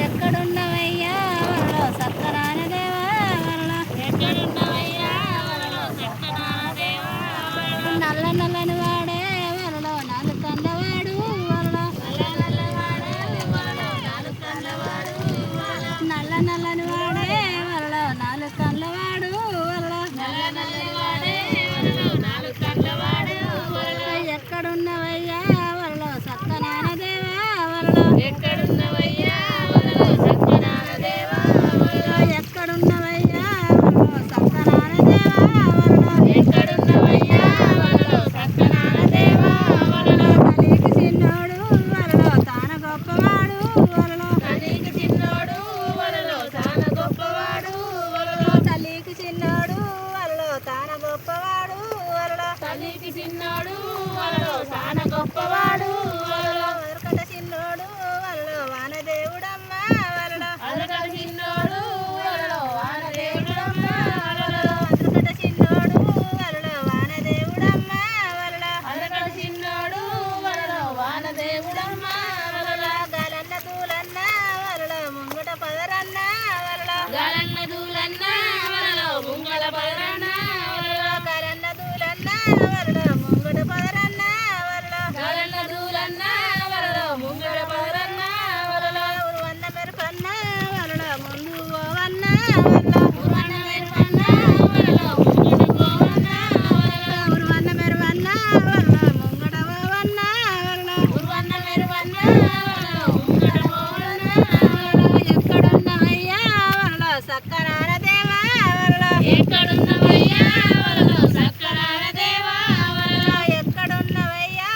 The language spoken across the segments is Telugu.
ఎక్కడున్నవయ్యా వరలో సత్యనారాయణ దేవా వరలో నల్ల నల్లని వాడే వరలో నాలుగు కండవాడు వరలో నల్ల నల్లని వాడే వరలో నాలుగు కండ్లవాడు వరలో ఎక్కడున్నవయ్యా వరలో సత్యనారాయణ దేవా వరలో ఎక్కడున్నవయ్యా వరలో సత్యనారాయణ దేవా వరలో ఎక్కడున్నవయ్యా వరలో సత్యనారాయణ దేవా వరలో ఎక్కడున్నవయ్యా వరలో సత్యనారాయణ దేవా వరలో తల్లికి చిన్నోడు వరలో తాన గొప్పవాడు వరలో తల్లికి చిన్నోడు వరలో తాన గొప్పవాడు వరలో తల్లికి చిన్నోడు వరలో తాన గొప్పవాడు వరలో తల్లికి చిన్నోడు వరలో తాన గొప్పవాడు వరలో వరకట చిన్నోడు వరలో వానదేవుడమ్మ వరలో అలకడ చిన్నోడు వరలో వానదేవుడమ్మ వరలో వరకట చిన్నోడు వరలో వానదేవుడమ్మ వరలో అలకడ చిన్నోడు వరలో వానదేవుడమ్మ వరలో గాలన్న దూలన్న వరలో ముంగట పదరన్న వరలో గాలన్న దూలన్న వరలో ముంగళ పదరన్న వరలో గాలన్న దూలన్న వరలో ముంగట పదరన్న వరలో గాలన్న దూలన్న వరలో ముంగళ పదరన్న వరలో ఉరువన్న మెరుపన్న వరలో ముందు పోవన్న వరలో ఉరువన్న మెరువన్న వరలో ముంగళ పోవన్న వరలో ఉరువన్న మెరువన్న వరలో ముంగట పోవన్న వరలో ఉరువన్న మెరువన్న వరలో ముంగళ పోవన్న ఎక్కడున్నవయ్యా వరలో సక్కనార దేవా వరలో ఎక్కడున్నవయ్యా వరలో సక్కరార దేవా వరలో? ఎక్కడున్నవయ్యా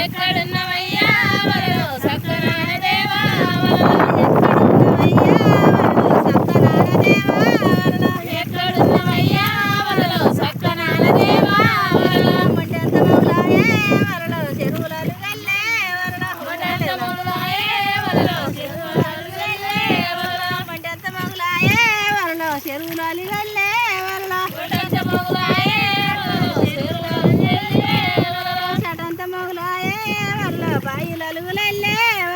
ఎక్కడున్నవయ్యా? వరలో సక్కనాన దేవా ఎక్కడున్నవయ్యా? వరలో సక్కనాన దేవా వరలో చెరువులాలు వెళ్ళే వరలో 白了头嘞嘞。